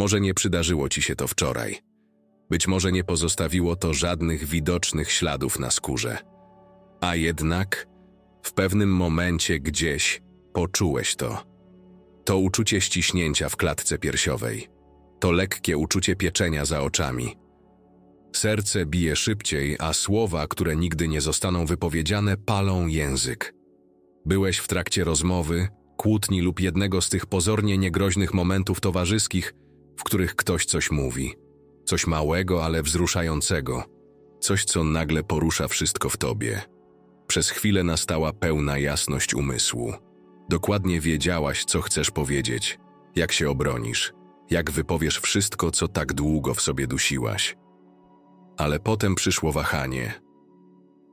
Może nie przydarzyło ci się to wczoraj. Być może nie pozostawiło to żadnych widocznych śladów na skórze. A jednak w pewnym momencie gdzieś poczułeś to. To uczucie ściśnięcia w klatce piersiowej. To lekkie uczucie pieczenia za oczami. Serce bije szybciej, a słowa, które nigdy nie zostaną wypowiedziane, palą język. Byłeś w trakcie rozmowy, kłótni lub jednego z tych pozornie niegroźnych momentów towarzyskich, w których ktoś coś mówi. Coś małego, ale wzruszającego. Coś, co nagle porusza wszystko w tobie. Przez chwilę nastała pełna jasność umysłu. Dokładnie wiedziałaś, co chcesz powiedzieć, jak się obronisz, jak wypowiesz wszystko, co tak długo w sobie dusiłaś. Ale potem przyszło wahanie.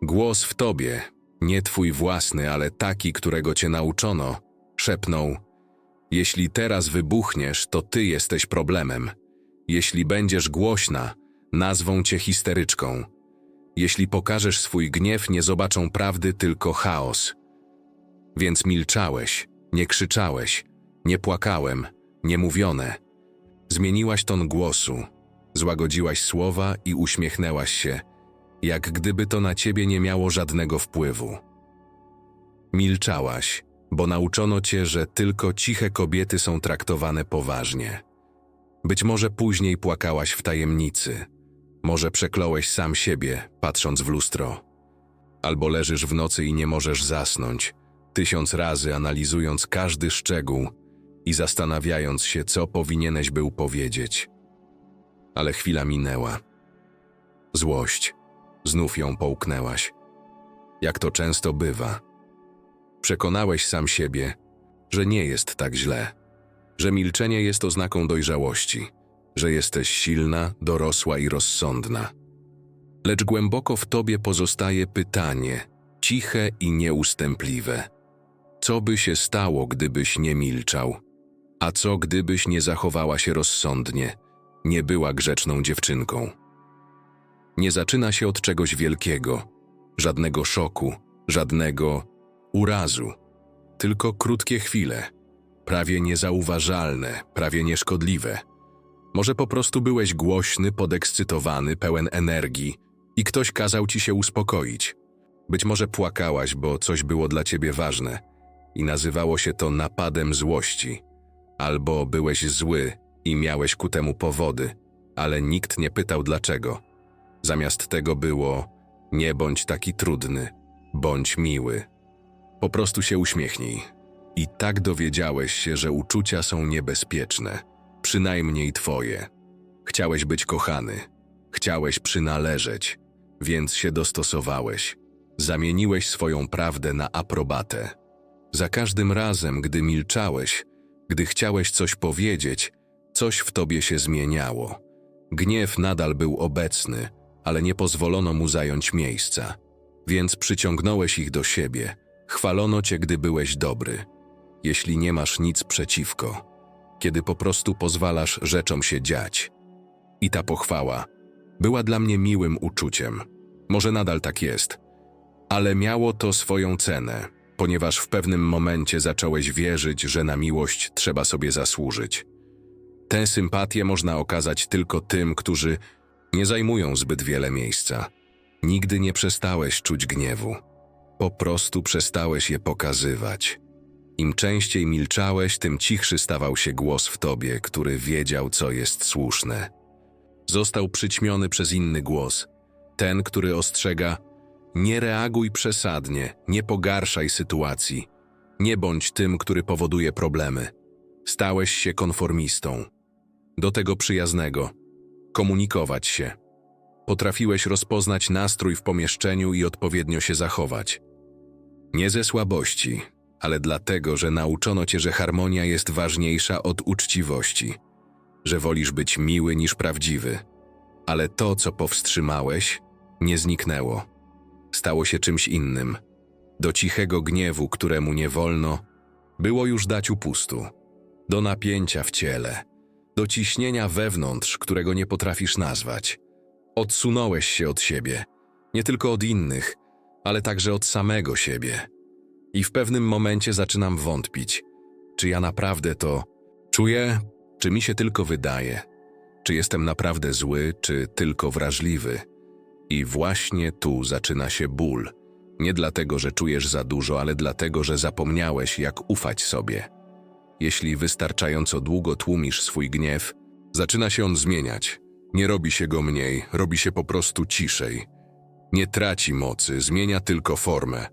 Głos w tobie, nie twój własny, ale taki, którego cię nauczono, szepnął: Jeśli teraz wybuchniesz, to ty jesteś problemem. Jeśli będziesz głośna, nazwą cię histeryczką. Jeśli pokażesz swój gniew, nie zobaczą prawdy, tylko chaos. Więc milczałeś, nie krzyczałeś, nie płakałem, nie mówione. Zmieniłaś ton głosu, złagodziłaś słowa i uśmiechnęłaś się, jak gdyby to na ciebie nie miało żadnego wpływu. Milczałaś, bo nauczono cię, że tylko ciche kobiety są traktowane poważnie. Być może później płakałaś w tajemnicy, może przekląłeś sam siebie, patrząc w lustro. Albo leżysz w nocy i nie możesz zasnąć, tysiąc razy analizując każdy szczegół i zastanawiając się, co powinieneś był powiedzieć. Ale chwila minęła. Złość. Znów ją połknęłaś. Jak to często bywa. Przekonałeś sam siebie, że nie jest tak źle, że milczenie jest oznaką dojrzałości, że jesteś silna, dorosła i rozsądna. Lecz głęboko w tobie pozostaje pytanie, ciche i nieustępliwe. Co by się stało, gdybyś nie milczał? A co gdybyś nie zachowała się rozsądnie, nie była grzeczną dziewczynką? Nie zaczyna się od czegoś wielkiego, żadnego szoku, żadnego urazu, tylko krótkie chwile, prawie niezauważalne, prawie nieszkodliwe. Może po prostu byłeś głośny, podekscytowany, pełen energii i ktoś kazał ci się uspokoić. Być może płakałaś, bo coś było dla ciebie ważne i nazywało się to napadem złości. Albo byłeś zły i miałeś ku temu powody, ale nikt nie pytał dlaczego. Zamiast tego było: nie bądź taki trudny, bądź miły. Po prostu się uśmiechnij. I tak dowiedziałeś się, że uczucia są niebezpieczne, przynajmniej twoje. Chciałeś być kochany, chciałeś przynależeć, więc się dostosowałeś. Zamieniłeś swoją prawdę na aprobatę. Za każdym razem, gdy milczałeś, gdy chciałeś coś powiedzieć, coś w tobie się zmieniało. Gniew nadal był obecny, ale nie pozwolono mu zająć miejsca. Więc przyciągnąłeś ich do siebie, chwalono cię, gdy byłeś dobry. Jeśli nie masz nic przeciwko, kiedy po prostu pozwalasz rzeczom się dziać. I ta pochwała była dla mnie miłym uczuciem. Może nadal tak jest, ale miało to swoją cenę, ponieważ w pewnym momencie zacząłeś wierzyć, że na miłość trzeba sobie zasłużyć. Tę sympatię można okazać tylko tym, którzy nie zajmują zbyt wiele miejsca. Nigdy nie przestałeś czuć gniewu. Po prostu przestałeś je pokazywać. Im częściej milczałeś, tym cichszy stawał się głos w tobie, który wiedział, co jest słuszne. Został przyćmiony przez inny głos, ten, który ostrzega: nie reaguj przesadnie, nie pogarszaj sytuacji, nie bądź tym, który powoduje problemy. Stałeś się konformistą. Do tego przyjaznego komunikować się. Potrafiłeś rozpoznać nastrój w pomieszczeniu i odpowiednio się zachować. Nie ze słabości, ale dlatego, że nauczono cię, że harmonia jest ważniejsza od uczciwości, że wolisz być miły niż prawdziwy. Ale to, co powstrzymałeś, nie zniknęło. Stało się czymś innym. Do cichego gniewu, któremu nie wolno, było już dać upustu. Do napięcia w ciele, do ciśnienia wewnątrz, którego nie potrafisz nazwać. Odsunąłeś się od siebie, nie tylko od innych, ale także od samego siebie. I w pewnym momencie zaczynam wątpić, czy ja naprawdę to czuję, Czy mi się tylko wydaje? Czy jestem naprawdę zły, czy tylko wrażliwy? I właśnie tu zaczyna się ból. Nie dlatego, że czujesz za dużo, ale dlatego, że zapomniałeś, jak ufać sobie. Jeśli wystarczająco długo tłumisz swój gniew, zaczyna się on zmieniać. Nie robi się go mniej, robi się po prostu ciszej. Nie traci mocy, zmienia tylko formę.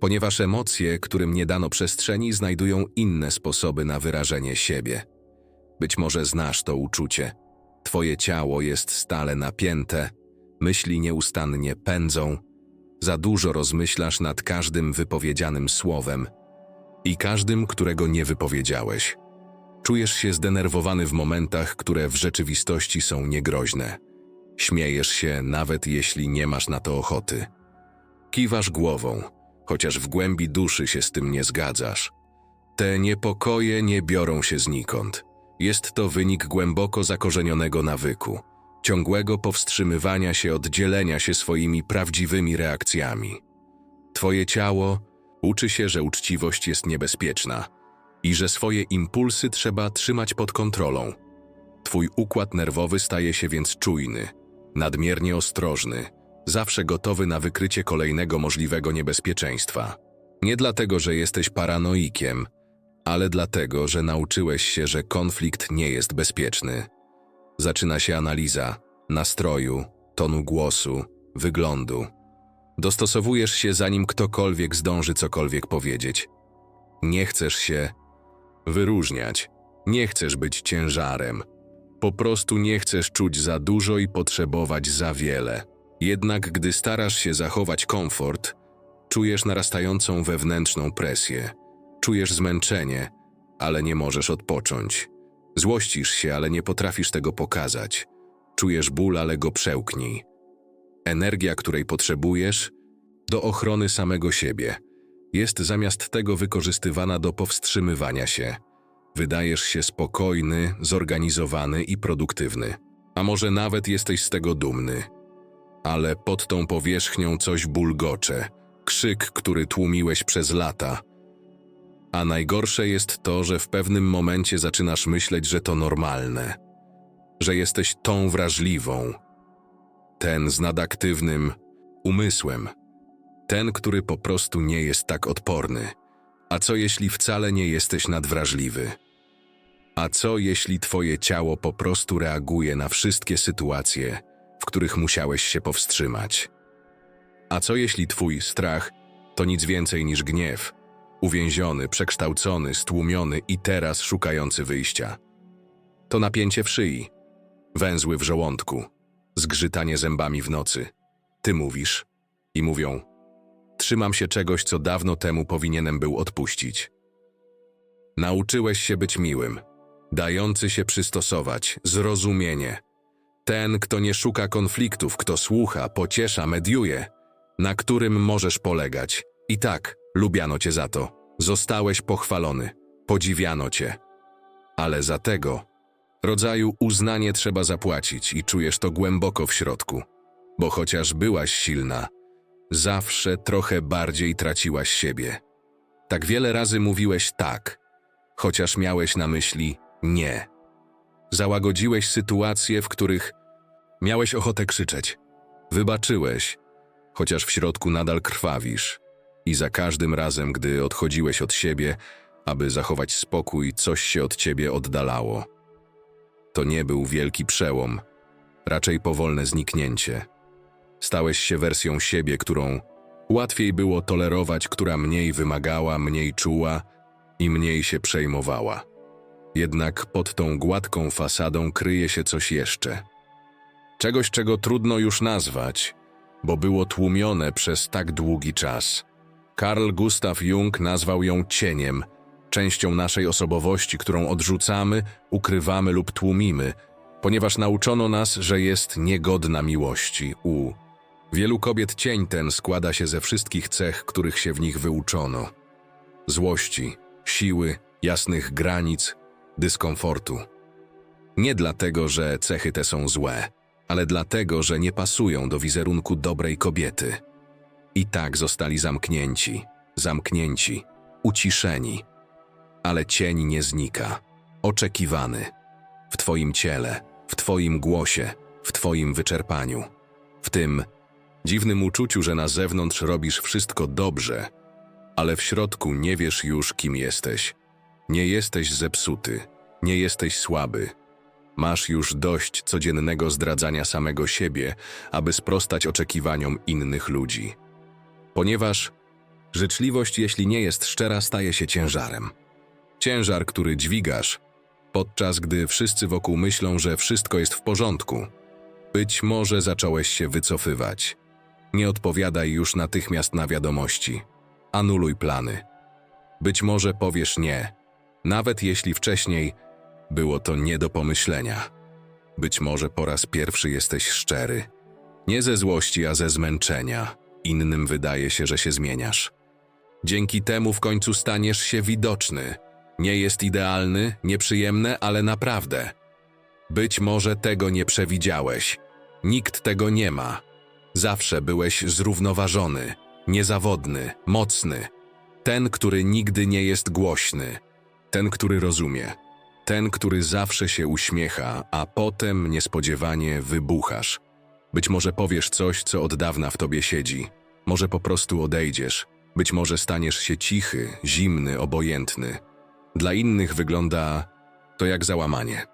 Ponieważ emocje, którym nie dano przestrzeni, znajdują inne sposoby na wyrażenie siebie. Być może znasz to uczucie. Twoje ciało jest stale napięte, myśli nieustannie pędzą, za dużo rozmyślasz nad każdym wypowiedzianym słowem i każdym, którego nie wypowiedziałeś. Czujesz się zdenerwowany w momentach, które w rzeczywistości są niegroźne. Śmiejesz się, nawet jeśli nie masz na to ochoty. Kiwasz głową, chociaż w głębi duszy się z tym nie zgadzasz. Te niepokoje nie biorą się znikąd. Jest to wynik głęboko zakorzenionego nawyku, ciągłego powstrzymywania się od dzielenia się swoimi prawdziwymi reakcjami. Twoje ciało uczy się, że uczciwość jest niebezpieczna i że swoje impulsy trzeba trzymać pod kontrolą. Twój układ nerwowy staje się więc czujny, nadmiernie ostrożny, zawsze gotowy na wykrycie kolejnego możliwego niebezpieczeństwa. Nie dlatego, że jesteś paranoikiem, ale dlatego, że nauczyłeś się, że konflikt nie jest bezpieczny. Zaczyna się analiza nastroju, tonu głosu, wyglądu. Dostosowujesz się, zanim ktokolwiek zdąży cokolwiek powiedzieć. Nie chcesz się wyróżniać, nie chcesz być ciężarem. Po prostu nie chcesz czuć za dużo i potrzebować za wiele. Jednak gdy starasz się zachować komfort, czujesz narastającą wewnętrzną presję. Czujesz zmęczenie, ale nie możesz odpocząć. Złościsz się, ale nie potrafisz tego pokazać. Czujesz ból, ale go przełknij. Energia, której potrzebujesz, do ochrony samego siebie, jest zamiast tego wykorzystywana do powstrzymywania się. Wydajesz się spokojny, zorganizowany i produktywny. A może nawet jesteś z tego dumny. Ale pod tą powierzchnią coś bulgocze, krzyk, który tłumiłeś przez lata. A najgorsze jest to, że w pewnym momencie zaczynasz myśleć, że to normalne, że jesteś tą wrażliwą, ten z nadaktywnym umysłem, ten, który po prostu nie jest tak odporny. A co jeśli wcale nie jesteś nadwrażliwy? A co jeśli twoje ciało po prostu reaguje na wszystkie sytuacje, w których musiałeś się powstrzymać? A co jeśli twój strach to nic więcej niż gniew, uwięziony, przekształcony, stłumiony i teraz szukający wyjścia? To napięcie w szyi, węzły w żołądku, zgrzytanie zębami w nocy. Ty mówisz i mówią: Trzymam się czegoś, co dawno temu powinienem był odpuścić. Nauczyłeś się być miłym, dający się przystosować, zrozumienie. Ten, kto nie szuka konfliktów, kto słucha, pociesza, mediuje, na którym możesz polegać. I tak, lubiano cię za to. Zostałeś pochwalony, podziwiano cię. Ale za tego rodzaju uznanie trzeba zapłacić i czujesz to głęboko w środku. Bo chociaż byłaś silna, zawsze trochę bardziej traciłaś siebie. Tak wiele razy mówiłeś tak, chociaż miałeś na myśli nie. Załagodziłeś sytuacje, w których miałeś ochotę krzyczeć. Wybaczyłeś, chociaż w środku nadal krwawisz. I za każdym razem, gdy odchodziłeś od siebie, aby zachować spokój, coś się od ciebie oddalało. To nie był wielki przełom, raczej powolne zniknięcie. Stałeś się wersją siebie, którą łatwiej było tolerować, która mniej wymagała, mniej czuła i mniej się przejmowała. Jednak pod tą gładką fasadą kryje się coś jeszcze. Czegoś, czego trudno już nazwać, bo było tłumione przez tak długi czas. Carl Gustav Jung nazwał ją cieniem, częścią naszej osobowości, którą odrzucamy, ukrywamy lub tłumimy, ponieważ nauczono nas, że jest niegodna miłości. U wielu kobiet cień ten składa się ze wszystkich cech, których się w nich wyuczono: złości, siły, jasnych granic, dyskomfortu. Nie dlatego, że cechy te są złe, ale dlatego, że nie pasują do wizerunku dobrej kobiety. I tak zostali zamknięci, zamknięci, uciszeni. Ale cień nie znika, oczekiwany, w Twoim ciele, w Twoim głosie, w Twoim wyczerpaniu, w tym dziwnym uczuciu, że na zewnątrz robisz wszystko dobrze, ale w środku nie wiesz już, kim jesteś. Nie jesteś zepsuty, nie jesteś słaby. Masz już dość codziennego zdradzania samego siebie, aby sprostać oczekiwaniom innych ludzi. Ponieważ życzliwość, jeśli nie jest szczera, staje się ciężarem. Ciężar, który dźwigasz, podczas gdy wszyscy wokół myślą, że wszystko jest w porządku. Być może zacząłeś się wycofywać. Nie odpowiadaj już natychmiast na wiadomości. Anuluj plany. Być może powiesz nie, nawet jeśli wcześniej było to nie do pomyślenia. Być może po raz pierwszy jesteś szczery. Nie ze złości, a ze zmęczenia. Innym wydaje się, że się zmieniasz. Dzięki temu w końcu staniesz się widoczny. Nie jest idealny, nieprzyjemne, ale naprawdę. Być może tego nie przewidziałeś. Nikt tego nie ma. Zawsze byłeś zrównoważony, niezawodny, mocny. Ten, który nigdy nie jest głośny. Ten, który rozumie. Ten, który zawsze się uśmiecha, a potem niespodziewanie wybuchasz. Być może powiesz coś, co od dawna w tobie siedzi. Może po prostu odejdziesz. Być może staniesz się cichy, zimny, obojętny. Dla innych wygląda to jak załamanie.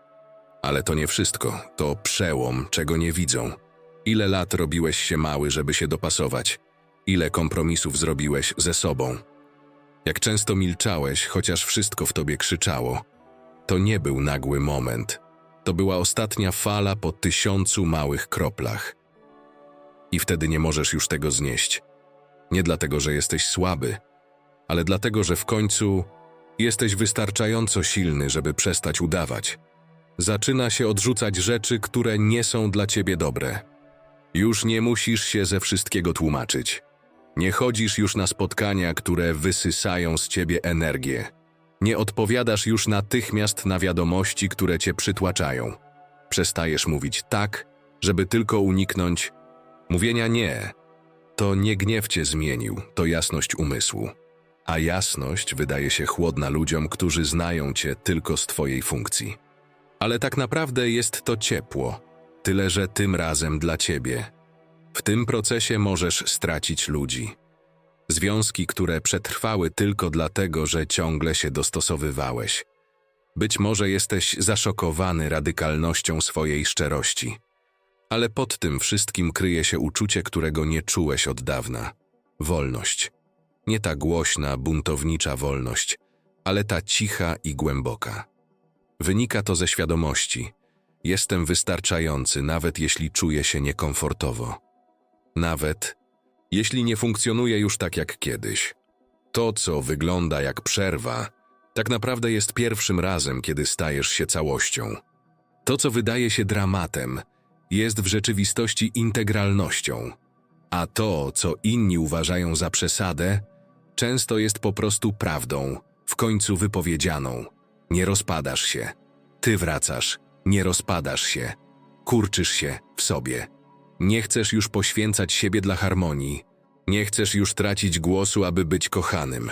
Ale to nie wszystko, to przełom, czego nie widzą. Ile lat robiłeś się mały, żeby się dopasować? Ile kompromisów zrobiłeś ze sobą? Jak często milczałeś, chociaż wszystko w tobie krzyczało? To nie był nagły moment. To była ostatnia fala po tysiącu małych kroplach. I wtedy nie możesz już tego znieść. Nie dlatego, że jesteś słaby, ale dlatego, że w końcu jesteś wystarczająco silny, żeby przestać udawać. Zaczyna się odrzucać rzeczy, które nie są dla ciebie dobre. Już nie musisz się ze wszystkiego tłumaczyć. Nie chodzisz już na spotkania, które wysysają z ciebie energię. Nie odpowiadasz już natychmiast na wiadomości, które cię przytłaczają. Przestajesz mówić tak, żeby tylko uniknąć mówienia nie. To nie gniew cię zmienił, to jasność umysłu. A jasność wydaje się chłodna ludziom, którzy znają cię tylko z twojej funkcji. Ale tak naprawdę jest to ciepło, tyle że tym razem dla ciebie. W tym procesie możesz stracić ludzi. Związki, które przetrwały tylko dlatego, że ciągle się dostosowywałeś. Być może jesteś zaszokowany radykalnością swojej szczerości. Ale pod tym wszystkim kryje się uczucie, którego nie czułeś od dawna wolność. Nie ta głośna, buntownicza wolność, ale ta cicha i głęboka. Wynika to ze świadomości. Jestem wystarczający, nawet jeśli czuję się niekomfortowo. Nawet jeśli nie funkcjonuje już tak jak kiedyś. To, co wygląda jak przerwa, tak naprawdę jest pierwszym razem, kiedy stajesz się całością. To, co wydaje się dramatem, jest w rzeczywistości integralnością, a to, co inni uważają za przesadę, często jest po prostu prawdą, w końcu wypowiedzianą. Nie rozpadasz się. Ty wracasz, nie rozpadasz się. Kurczysz się w sobie. Nie chcesz już poświęcać siebie dla harmonii. Nie chcesz już tracić głosu, aby być kochanym.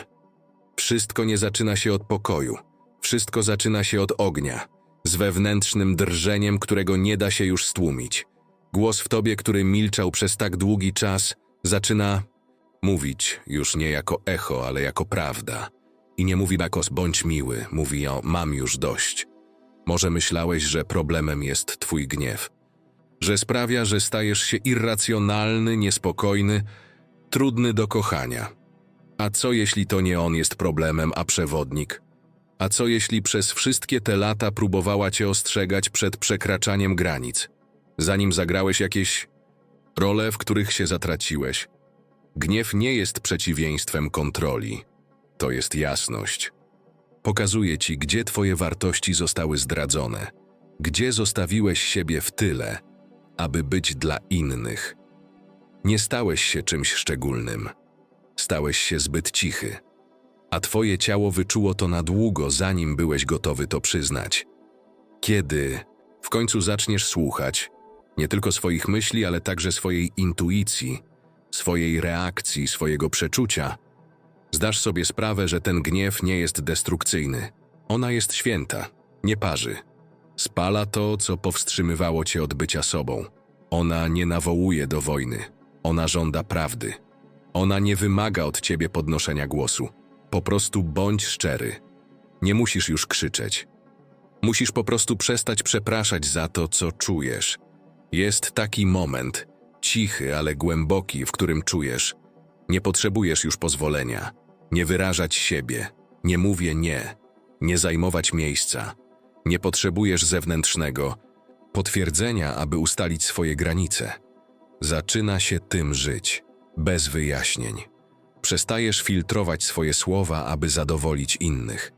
Wszystko nie zaczyna się od pokoju. Wszystko zaczyna się od ognia, z wewnętrznym drżeniem, którego nie da się już stłumić. Głos w tobie, który milczał przez tak długi czas, zaczyna mówić już nie jako echo, ale jako prawda. I nie mówi jako bądź miły, mówi o mam już dość. Może myślałeś, że problemem jest twój gniew, że sprawia, że stajesz się irracjonalny, niespokojny, trudny do kochania. A co jeśli to nie on jest problemem, a przewodnik? A co jeśli przez wszystkie te lata próbowała cię ostrzegać przed przekraczaniem granic, zanim zagrałeś jakieś role, w których się zatraciłeś? Gniew nie jest przeciwieństwem kontroli. To jest jasność. Pokazuje ci, gdzie twoje wartości zostały zdradzone, gdzie zostawiłeś siebie w tyle, aby być dla innych. Nie stałeś się czymś szczególnym. Stałeś się zbyt cichy. A twoje ciało wyczuło to na długo, zanim byłeś gotowy to przyznać. Kiedy w końcu zaczniesz słuchać nie tylko swoich myśli, ale także swojej intuicji, swojej reakcji, swojego przeczucia, zdasz sobie sprawę, że ten gniew nie jest destrukcyjny. Ona jest święta, nie parzy. Spala to, co powstrzymywało cię od bycia sobą. Ona nie nawołuje do wojny. Ona żąda prawdy. Ona nie wymaga od ciebie podnoszenia głosu. Po prostu bądź szczery. Nie musisz już krzyczeć. Musisz po prostu przestać przepraszać za to, co czujesz. Jest taki moment, cichy, ale głęboki, w którym czujesz. Nie potrzebujesz już pozwolenia, nie wyrażać siebie, nie mówię nie, nie zajmować miejsca. Nie potrzebujesz zewnętrznego potwierdzenia, aby ustalić swoje granice. Zaczyna się tym żyć, bez wyjaśnień. Przestajesz filtrować swoje słowa, aby zadowolić innych.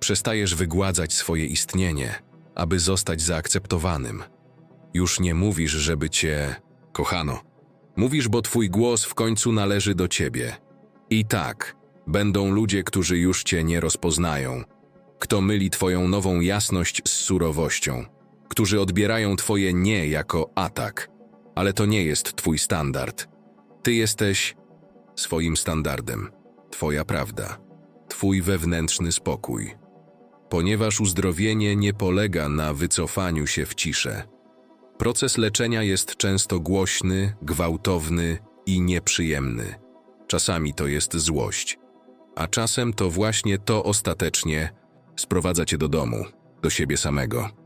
Przestajesz wygładzać swoje istnienie, aby zostać zaakceptowanym. Już nie mówisz, żeby cię kochano. Mówisz, bo twój głos w końcu należy do ciebie. I tak, będą ludzie, którzy już cię nie rozpoznają. Kto myli twoją nową jasność z surowością. Którzy odbierają twoje nie jako atak. Ale to nie jest twój standard. Ty jesteś swoim standardem. Twoja prawda. Twój wewnętrzny spokój. Ponieważ uzdrowienie nie polega na wycofaniu się w ciszę. Proces leczenia jest często głośny, gwałtowny i nieprzyjemny. Czasami to jest złość, a czasem to właśnie to ostatecznie sprowadza cię do domu, do siebie samego.